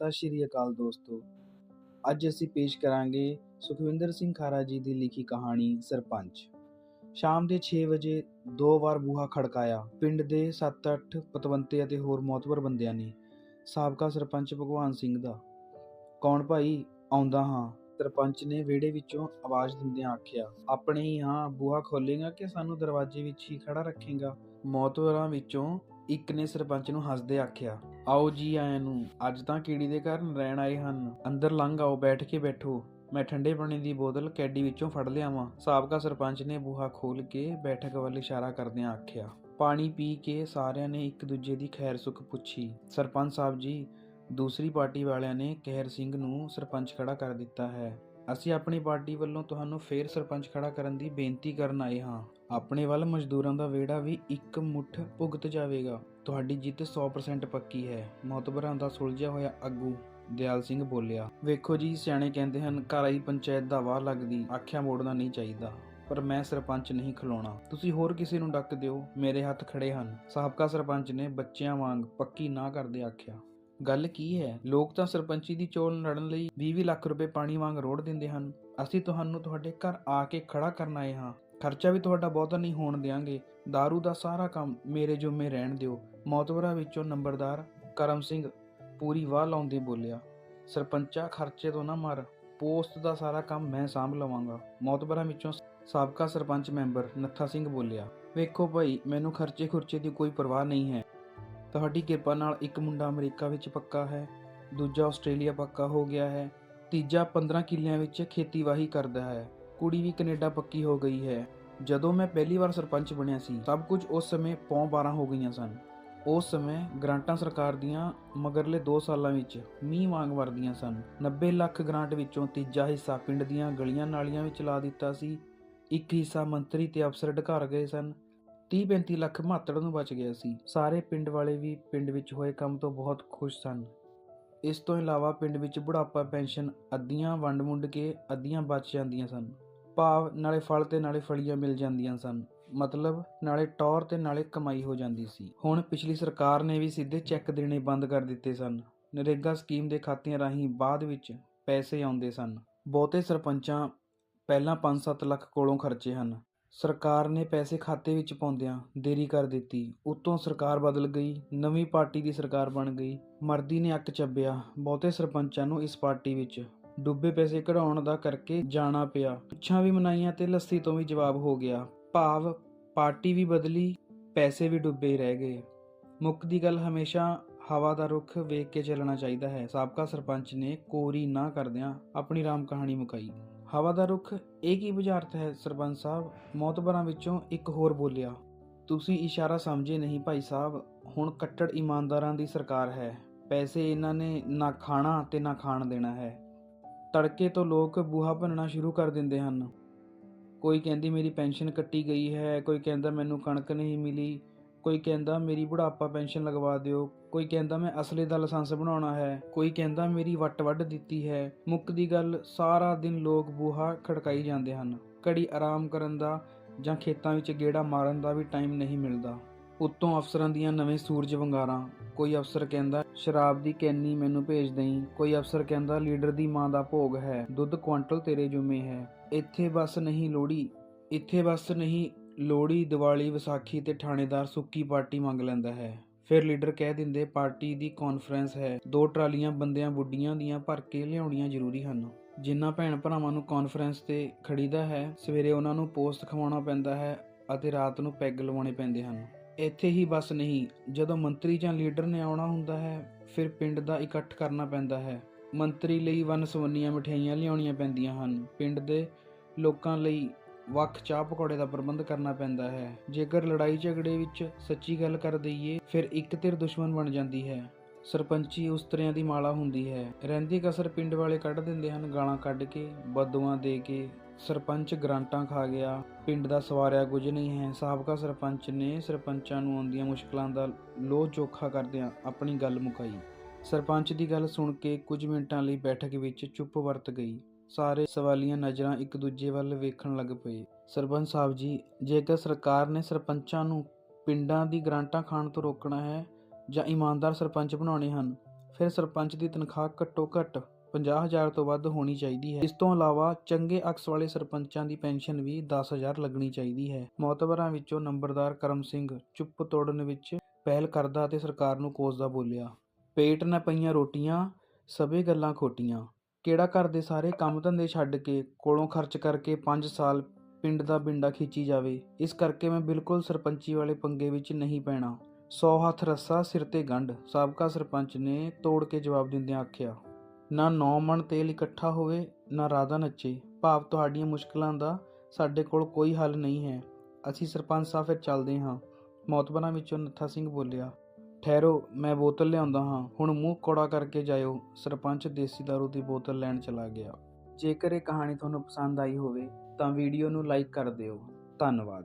ਸਤਿ ਸ਼੍ਰੀ ਅਕਾਲ ਦੋਸਤੋ। ਅੱਜ ਅਸੀਂ ਪੇਸ਼ ਕਰਾਂਗੇ ਸੁਖਵਿੰਦਰ ਸਿੰਘ ਖਾਰਾ ਜੀ ਦੀ ਲਿਖੀ ਕਹਾਣੀ ਸਰਪੰਚ। ਸ਼ਾਮ ਦੇ 6 ਵਜੇ ਦੋ ਵਾਰ ਬੂਹਾ ਖੜਕਾਇਆ। ਪਿੰਡ ਦੇ 7-8 ਪਤਵੰਤੇ ਅਤੇ ਹੋਰ ਮੌਤਵਰ ਬੰਦਿਆਂ ਨੇ ਸਾਬਕਾ ਸਰਪੰਚ ਭਗਵਾਨ ਸਿੰਘ ਦਾ। ਕੌਣ ਭਾਈ? ਆਉਂਦਾ ਹਾਂ। ਸਰਪੰਚ ਨੇ ਵਿਹੜੇ ਵਿੱਚੋਂ ਆਵਾਜ਼ ਦਿੰਦਿਆਂ ਆਖਿਆ, ਆਪਣੇ ਹੀ ਹਾਂ, ਬੂਹਾ ਖੋਲੇਗਾ ਕਿ ਸਾਨੂੰ ਦਰਵਾਜ਼ੇ ਵਿੱਚ ਹੀ ਖੜਾ ਰੱਖੇਗਾ? ਮੌਤਵਰਾਂ ਵਿੱਚੋਂ ਇੱਕ ਨੇ ਸਰਪੰਚ ਨੂੰ ਹੱਸਦੇ ਆਖਿਆ, ਆਓ ਜੀ ਆਇਆਂ ਨੂੰ, ਅੱਜ ਤਾਂ ਕੀੜੀ ਦੇ ਘਰ ਰਹਿਣ ਆਏ ਹਨ। ਅੰਦਰ ਲੰਘ ਆਓ, ਬੈਠ ਕੇ ਬੈਠੋ। ਮੈਂ ਠੰਡੇ ਪਾਣੀ ਦੀ ਬੋਤਲ ਕੈਡੀ ਵਿੱਚੋਂ ਫੜ ਲਿਆਵਾਂ। ਸਾਬਕਾ ਸਰਪੰਚ ਨੇ ਬੂਹਾ ਖੋਲ ਕੇ ਬੈਠਕ ਵੱਲ ਇਸ਼ਾਰਾ ਕਰਦਿਆਂ ਆਖਿਆ, ਪਾਣੀ ਪੀ ਕੇ ਸਾਰਿਆਂ ਨੇ ਇੱਕ ਦੂਜੇ ਦੀ ਖੈਰ ਸੁਖ ਪੁੱਛੀ। ਸਰਪੰਚ ਸਾਹਿਬ ਜੀ, ਦੂਸਰੀ ਪਾਰਟੀ ਵਾਲਿਆਂ ਨੇ ਕਹਿਰ ਸਿੰਘ ਨੂੰ ਸਰਪੰਚ ਖੜਾ ਕਰ ਦਿੱਤਾ ਹੈ। ਅਸੀਂ ਆਪਣੀ ਪਾਰਟੀ ਵੱਲੋਂ ਤੁਹਾਨੂੰ ਫੇਰ ਸਰਪੰਚ ਖੜਾ ਕਰਨ ਦੀ ਬੇਨਤੀ ਕਰਨ ਆਏ ਹਾਂ। ਆਪਣੇ ਵੱਲ ਮਜ਼ਦੂਰਾਂ ਦਾ ਵਿਹੜਾ ਵੀ ਇੱਕ ਮੁੱਠ ਭੁਗਤ ਜਾਵੇਗਾ। ਤੁਹਾਡੀ ਜਿੱਤ 100% ਪੱਕੀ ਹੈ। ਮੌਤਬਰਾਂ ਦਾ ਸੁਲਝਿਆ ਹੋਇਆ ਆਗੂ ਦਿਆਲ ਸਿੰਘ ਬੋਲਿਆ, ਵੇਖੋ ਜੀ, ਸਿਆਣੇ ਕਹਿੰਦੇ ਹਨ, ਘਰ ਆਈ ਪੰਚਾਇਤ ਦਾ ਵਾਹ ਲੱਗਦੀ, ਆਖਿਆ ਮੋੜਨਾ ਨਹੀਂ ਚਾਹੀਦਾ। ਪਰ ਮੈਂ ਸਰਪੰਚ ਨਹੀਂ ਖਲੋਣਾ। ਤੁਸੀਂ ਹੋਰ ਕਿਸੇ ਨੂੰ ਡੱਕ ਦਿਓ, ਮੇਰੇ ਹੱਥ ਖੜੇ ਹਨ। ਸਾਬਕਾ ਸਰਪੰਚ ਨੇ ਬੱਚਿਆਂ ਵਾਂਗ ਪੱਕੀ ਨਾ ਕਰਦੇ ਆਖਿਆ। ਗੱਲ ਕੀ ਹੈ? ਲੋਕ ਤਾਂ ਸਰਪੰਚੀ ਦੀ ਚੋਣ ਲੜਨ ਲਈ 20 ਲੱਖ ਰੁਪਏ ਪਾਣੀ ਵਾਂਗ ਰੋੜ ਦਿੰਦੇ ਹਨ। ਅਸੀਂ ਤੁਹਾਨੂੰ ਤੁਹਾਡੇ ਘਰ ਆ ਕੇ ਖੜਾ ਕਰਨ ਆਏ ਹਾਂ। ਖਰਚਾ ਵੀ ਤੁਹਾਡਾ ਬਹੁਤਾ ਨਹੀਂ ਹੋਣ ਦਿਆਂਗੇ। दारू ਦਾ ਸਾਰਾ ਕੰਮ ਮੇਰੇ ਜੁਮੇ ਰਹਿਣ ਦਿਓ। ਮੌਤਵਰਾ ਵਿੱਚੋਂ ਨੰਬਰਦਾਰ ਕਰਮ ਸਿੰਘ ਪੂਰੀ ਵਾਹ ਲਾਉਂਦੇ ਬੋਲਿਆ, ਸਰਪੰਚਾ, ਖਰਚੇ ਤੋਂ ਨਾ ਮਰ। ਪੋਸਟ ਦਾ ਸਾਰਾ ਕੰਮ ਮੈਂ ਸਾਂਭ ਲਵਾਂਗਾ। ਮੌਤਬਰਾਂ ਵਿੱਚੋਂ ਸਾਬਕਾ ਸਰਪੰਚ ਮੈਂਬਰ ਨੱਥਾ ਸਿੰਘ ਬੋਲਿਆ, ਵੇਖੋ ਭਾਈ, ਮੈਨੂੰ ਖਰਚੇ ਖੁਰਚੇ ਦੀ ਕੋਈ ਪਰਵਾਹ ਨਹੀਂ ਹੈ। ਤੁਹਾਡੀ ਕਿਰਪਾ ਨਾਲ ਇੱਕ ਮੁੰਡਾ ਅਮਰੀਕਾ ਵਿੱਚ ਪੱਕਾ ਹੈ, ਦੂਜਾ ਆਸਟ੍ਰੇਲੀਆ ਪੱਕਾ ਹੋ ਗਿਆ ਹੈ, ਤੀਜਾ 15 ਕਿੱਲਿਆਂ ਵਿੱਚ ਖੇਤੀਬਾੜੀ ਕਰਦਾ ਹੈ, ਕੁੜੀ ਵੀ ਕੈਨੇਡਾ ਪੱਕੀ ਹੋ ਗਈ ਹੈ। ਜਦੋਂ ਮੈਂ ਪਹਿਲੀ ਵਾਰ ਸਰਪੰਚ ਬਣਿਆ ਸੀ, ਸਭ ਕੁਝ ਉਸ ਸਮੇਂ ਪੌਂ 12 ਹੋ ਗਈਆਂ ਸਨ। ਉਸ ਸਮੇਂ ਗ੍ਰਾਂਟਾਂ ਸਰਕਾਰ ਦੀਆਂ ਮਗਰਲੇ 2 ਸਾਲਾਂ ਵਿੱਚ ਮੀਂਹ ਵਾਂਗ ਵਰਦੀਆਂ ਸਨ। 90 ਲੱਖ ਗ੍ਰਾਂਟ ਵਿੱਚੋਂ ਤੀਜਾ ਹਿੱਸਾ ਪਿੰਡ ਦੀਆਂ ਗਲੀਆਂ ਨਾਲੀਆਂ ਵਿੱਚ ਲਾ ਦਿੱਤਾ ਸੀ। ਇੱਕ ਹਿੱਸਾ ਮੰਤਰੀ ਤੇ ਅਫਸਰ ਢਕਾਰ ਗਏ ਸਨ। 30-35 ਲੱਖ ਮਾਤੜ ਨੂੰ ਬਚ ਗਿਆ ਸੀ। ਸਾਰੇ ਪਿੰਡ ਵਾਲੇ ਵੀ ਪਿੰਡ ਵਿੱਚ ਹੋਏ ਕੰਮ ਤੋਂ ਬਹੁਤ ਖੁਸ਼ ਸਨ। ਇਸ ਤੋਂ ਇਲਾਵਾ ਪਿੰਡ ਵਿੱਚ ਬੁਢਾਪਾ ਪੈਨਸ਼ਨ ਅੱਧੀਆਂ ਵੰਡ ਮੁੰਡ ਕੇ ਅੱਧੀਆਂ ਬਚ ਜਾਂਦੀਆਂ ਸਨ। ਭਾਵ ਨਾਲੇ ਫਲ ਤੇ ਨਾਲੇ ਫਲੀਆਂ ਮਿਲ ਜਾਂਦੀਆਂ ਸਨ। ਮਤਲਬ ਨਾਲੇ ਟੌਰ ਤੇ ਨਾਲੇ ਕਮਾਈ ਹੋ ਜਾਂਦੀ ਸੀ। ਹੁਣ ਪਿਛਲੀ ਸਰਕਾਰ ਨੇ ਵੀ ਸਿੱਧੇ ਚੈੱਕ ਦੇਣੇ ਬੰਦ ਕਰ ਦਿੱਤੇ ਸਨ। ਨਰੇਗਾ ਸਕੀਮ ਦੇ ਖਾਤਿਆਂ ਰਾਹੀਂ ਬਾਅਦ ਵਿੱਚ ਪੈਸੇ ਆਉਂਦੇ ਸਨ। ਬਹੁਤੇ ਸਰਪੰਚਾਂ ਪਹਿਲਾਂ 5-7 ਲੱਖ ਕੋਲੋਂ ਖਰਚੇ ਹਨ। ਸਰਕਾਰ ਨੇ ਪੈਸੇ ਖਾਤੇ ਵਿੱਚ ਪਾਉਂਦਿਆਂ ਦੇਰੀ ਕਰ ਦਿੱਤੀ। ਉੱਤੋਂ ਸਰਕਾਰ ਬਦਲ ਗਈ, ਨਵੀਂ ਪਾਰਟੀ ਦੀ ਸਰਕਾਰ ਬਣ ਗਈ। ਮਰਦੀ ਨੇ ਅੱਕ ਚੱਬਿਆ। ਬਹੁਤੇ ਸਰਪੰਚਾਂ ਨੂੰ ਇਸ ਪਾਰਟੀ ਵਿੱਚ ਡੁੱਬੇ ਪੈਸੇ ਕਢਾਉਣ ਦਾ ਕਰਕੇ ਜਾਣਾ ਪਿਆ। ਪੁੱਛਾਂ ਵੀ ਮਨਾਈਆਂ ਤੇ ਲੱਸੀ ਤੋਂ ਵੀ ਜਵਾਬ ਹੋ ਗਿਆ। ਭਾਵ ਪਾਰਟੀ ਵੀ ਬਦਲੀ, ਪੈਸੇ ਵੀ ਡੁੱਬੇ ਰਹਿ ਗਏ। ਮੁੱਖ ਦੀ ਗੱਲ ਹਮੇਸ਼ਾ ਹਵਾ ਦਾ ਰੁਖ ਵੇਖ ਕੇ ਚੱਲਣਾ ਚਾਹੀਦਾ ਹੈ। ਸਾਬਕਾ ਸਰਪੰਚ ਨੇ ਕੋਰੀ ਨਾ ਕਰਦਿਆਂ ਆਪਣੀ ਰਾਮ ਕਹਾਣੀ ਮੁਕਾਈ। ਹਵਾ ਦਾ ਰੁੱਖ, ਇਹ ਕੀ ਬੁਝਾਰਤ ਹੈ ਸਰਪੰਚ ਸਾਹਿਬ? ਮੌਤਬਰਾਂ ਵਿੱਚੋਂ ਇੱਕ ਹੋਰ ਬੋਲਿਆ, ਤੁਸੀਂ ਇਸ਼ਾਰਾ ਸਮਝੇ ਨਹੀਂ ਭਾਈ ਸਾਹਿਬ, ਹੁਣ ਕੱਟੜ ਇਮਾਨਦਾਰਾਂ ਦੀ ਸਰਕਾਰ ਹੈ। ਪੈਸੇ ਇਹਨਾਂ ਨੇ ਨਾ ਖਾਣਾ ਤੇ ਨਾ ਖਾਣ ਦੇਣਾ ਹੈ। ਤੜਕੇ ਤੋਂ ਲੋਕ ਬੂਹਾ ਭੰਨਣਾ ਸ਼ੁਰੂ ਕਰ ਦਿੰਦੇ ਹਨ। ਕੋਈ ਕਹਿੰਦੀ ਮੇਰੀ ਪੈਨਸ਼ਨ ਕੱਟੀ ਗਈ ਹੈ, ਕੋਈ ਕਹਿੰਦਾ ਮੈਨੂੰ ਕਣਕ ਨਹੀਂ ਮਿਲੀ ਕੋਈ ਕਹਿੰਦਾ ਮੇਰੀ ਬੁਢਾਪਾ ਪੈਨਸ਼ਨ ਲਗਵਾ ਦਿਓ, ਕੋਈ ਕਹਿੰਦਾ ਮੈਂ ਅਸਲੇ ਦਾ ਲਾਇਸੈਂਸ ਬਣਾਉਣਾ ਹੈ, ਕੋਈ ਕਹਿੰਦਾ ਮੇਰੀ ਵੱਟ ਵੱਢ ਦਿੱਤੀ ਹੈ, ਮੁੱਕ ਦੀ ਗੱਲ ਸਾਰਾ ਦਿਨ ਲੋਕ ਬੂਹਾ ਖੜਕਾਈ ਜਾਂਦੇ ਹਨ। ਘੜੀ ਆਰਾਮ ਕਰਨ ਦਾ ਜਾਂ ਖੇਤਾਂ ਵਿੱਚ ਗੇੜਾ ਮਾਰਨ ਦਾ ਵੀ ਟਾਈਮ ਨਹੀਂ ਮਿਲਦਾ। ਉੱਤੋਂ ਅਫਸਰਾਂ ਦੀਆਂ ਨਵੇਂ ਸੂਰਜ ਵੰਗਾਰਾਂ, ਕੋਈ ਅਫਸਰ ਕਹਿੰਦਾ, ਸ਼ਰਾਬ ਦੀ ਕੈਨੀ ਮੈਨੂੰ ਭੇਜ ਦੇਈਂ। ਕੋਈ ਅਫਸਰ ਕਹਿੰਦਾ, ਲੀਡਰ ਦੀ ਮਾਂ ਦਾ ਭੋਗ ਹੈ, ਦੁੱਧ ਕੁਆਂਟਲ ਤੇਰੇ ਜੁਮੇ ਹੈ। ਇੱਥੇ ਬਸ ਨਹੀਂ ਲੋੜੀ ਇੱਥੇ ਬਸ ਨਹੀਂ ਲੋਹੜੀ, ਦੀਵਾਲੀ, ਵਿਸਾਖੀ ਤੇ ਥਾਣੇਦਾਰ ਸੁੱਕੀ ਪਾਰਟੀ ਮੰਗ ਲੈਂਦਾ ਹੈ। ਫਿਰ ਲੀਡਰ ਕਹਿ ਦਿੰਦੇ, ਪਾਰਟੀ ਦੀ ਕਾਨਫਰੰਸ ਹੈ। ਦੋ ਟਰਾਲੀਆਂ ਬੰਦਿਆਂ ਬੁੱਢੀਆਂ ਦੀਆਂ ਭਰ ਕੇ ਲਿਆਉਣੀਆਂ ਜ਼ਰੂਰੀ ਹਨ। ਜਿਨ੍ਹਾਂ ਭੈਣ ਭਰਾਵਾਂ ਨੂੰ ਕਾਨਫਰੰਸ ਤੇ ਖੜੀਦਾ ਹੈ, ਸਵੇਰੇ ਉਹਨਾਂ ਨੂੰ ਪੋਸਟ ਖਵਾਉਣਾ ਪੈਂਦਾ ਹੈ ਅਤੇ ਰਾਤ ਨੂੰ ਪੈਗ ਲਵਾਉਣੇ ਪੈਂਦੇ ਹਨ। ਇੱਥੇ ਹੀ ਬਸ ਨਹੀਂ, ਜਦੋਂ ਮੰਤਰੀ ਜਾਂ ਲੀਡਰ ਨੇ ਆਉਣਾ ਹੁੰਦਾ ਹੈ, ਫਿਰ ਪਿੰਡ ਦਾ ਇਕੱਠ ਕਰਨਾ ਪੈਂਦਾ ਹੈ। ਮੰਤਰੀ ਲਈ ਵਨਸਵੰਨੀਆਂ ਮਠਿਆਈਆਂ ਲਿਆਉਣੀਆਂ ਪੈਂਦੀਆਂ ਹਨ। ਪਿੰਡ ਦੇ ਲੋਕਾਂ ਲਈ ਵੱਖ ਚਾਹ ਪਕੌੜੇ ਦਾ ਪ੍ਰਬੰਧ ਕਰਨਾ ਪੈਂਦਾ ਹੈ। ਜੇਕਰ ਲੜਾਈ ਝਗੜੇ ਵਿੱਚ ਸੱਚੀ ਗੱਲ ਕਰ ਦਈਏ, ਫਿਰ ਇੱਕ ਧਿਰ ਦੁਸ਼ਮਣ ਬਣ ਜਾਂਦੀ ਹੈ। ਸਰਪੰਚੀ ਉਸ ਤਰ੍ਹਾਂ ਦੀ ਮਾਲਾ ਹੁੰਦੀ ਹੈ। ਰਹਿੰਦੀ ਕਸਰ ਪਿੰਡ ਵਾਲੇ ਕੱਢ ਦਿੰਦੇ ਹਨ, ਗਾਲਾਂ ਕੱਢ ਕੇ ਬਦੂਆਂ ਦੇ ਕੇ। ਸਰਪੰਚ ਗਰਾਂਟਾਂ ਖਾ ਗਿਆ। ਪਿੰਡ ਦਾ ਸਵਾਰਿਆ ਕੁਝ ਨਹੀਂ ਹੈ। ਸਾਬਕਾ ਸਰਪੰਚ ਨੇ ਸਰਪੰਚਾਂ ਨੂੰ ਆਉਂਦੀਆਂ ਮੁਸ਼ਕਲਾਂ ਦਾ ਲੋਹ ਚੋਖਾ ਕਰਦਿਆਂ ਆਪਣੀ ਗੱਲ ਮੁਕਾਈ। ਸਰਪੰਚ ਦੀ ਗੱਲ ਸੁਣ ਕੇ ਕੁਝ ਮਿੰਟਾਂ ਲਈ ਬੈਠਕ ਵਿੱਚ ਚੁੱਪ ਵਰਤ ਗਈ। ਸਾਰੇ ਸਵਾਲੀਆਂ ਨਜ਼ਰਾਂ ਇੱਕ ਦੂਜੇ ਵੱਲ ਵੇਖਣ ਲੱਗ ਪਏ। ਸਰਪੰਚ ਸਾਹਿਬ ਜੀ, ਜੇਕਰ ਸਰਕਾਰ ਨੇ ਸਰਪੰਚਾਂ ਨੂੰ ਪਿੰਡਾਂ ਦੀ ਗਰਾਂਟਾਂ ਖਾਣ ਤੋਂ ਰੋਕਣਾ ਹੈ ਜਾਂ ਇਮਾਨਦਾਰ ਸਰਪੰਚ ਬਣਾਉਣੇ ਹਨ, ਫਿਰ ਸਰਪੰਚ ਦੀ ਤਨਖਾਹ ਘੱਟੋ ਘੱਟ 50000 ਤੋਂ ਵੱਧ ਹੋਣੀ ਚਾਹੀਦੀ ਹੈ। ਇਸ ਤੋਂ ਇਲਾਵਾ ਚੰਗੇ ਅਕਸ ਵਾਲੇ ਸਰਪੰਚਾਂ ਦੀ ਪੈਨਸ਼ਨ ਵੀ 10000 ਲੱਗਣੀ ਚਾਹੀਦੀ ਹੈ। ਮੌਤਬਰਾਂ ਵਿੱਚੋਂ ਨੰਬਰਦਾਰ ਕਰਮ ਸਿੰਘ ਚੁੱਪ ਤੋੜਨ ਵਿੱਚ ਪਹਿਲ ਕਰਦਾ ਅਤੇ ਸਰਕਾਰ ਨੂੰ ਕੋਸਦਾ ਬੋਲਿਆ, ਪੇਟ ਨਾ ਪਈਆਂ ਰੋਟੀਆਂ, ਸਭੇ ਗੱਲਾਂ ਖੋਟੀਆਂ। ਕਿਹੜਾ ਘਰ ਦੇ ਸਾਰੇ ਕੰਮ ਧੰਦੇ ਛੱਡ ਕੇ ਕੋਲੋਂ ਖਰਚ ਕਰਕੇ 5 ਸਾਲ ਪਿੰਡ ਦਾ ਬਿੰਡਾ ਖਿੱਚੀ ਜਾਵੇ, ਇਸ ਕਰਕੇ ਮੈਂ ਬਿਲਕੁਲ ਸਰਪੰਚੀ ਵਾਲੇ ਪੰਗੇ ਵਿੱਚ ਨਹੀਂ ਪੈਣਾ। ਸੌ ਹੱਥ ਰੱਸਾ, ਸਿਰ ਤੇ ਗੰਢ, ਸਾਬਕਾ ਸਰਪੰਚ ਨੇ ਤੋੜ ਕੇ ਜਵਾਬ ਦਿੰਦਿਆਂ ਆਖਿਆ, ਨਾ ਨੌ ਮਣ ਤੇਲ ਇਕੱਠਾ ਹੋਵੇ, ਨਾ ਰਾਧਾ ਨੱਚੇ। ਭਾਵ ਤੁਹਾਡੀਆਂ ਮੁਸ਼ਕਲਾਂ ਦਾ ਸਾਡੇ ਕੋਲ ਕੋਈ ਹੱਲ ਨਹੀਂ ਹੈ। ਅਸੀਂ ਸਰਪੰਚ ਸਾਹਿਬ ਫਿਰ ਚੱਲਦੇ ਹਾਂ। ਮੌਤਬਰਾਂ ਵਿੱਚੋਂ ਨੱਥਾ ਸਿੰਘ ਬੋਲਿਆ ਠਹਿਰੋ, ਮੈਂ ਬੋਤਲ ਲਿਆਉਂਦਾ ਹਾਂ। ਹੁਣ ਮੂੰਹ ਕੋੜਾ ਕਰਕੇ ਜਾਇਓ। ਸਰਪੰਚ ਦੇਸੀ ਦਾਰੂ ਦੀ ਬੋਤਲ ਲੈਣ ਚਲਾ ਗਿਆ। ਜੇਕਰ ਇਹ ਕਹਾਣੀ ਤੁਹਾਨੂੰ ਪਸੰਦ ਆਈ ਹੋਵੇ, ਤਾਂ ਵੀਡੀਓ ਨੂੰ ਲਾਈਕ ਕਰ ਦਿਓ। ਧੰਨਵਾਦ।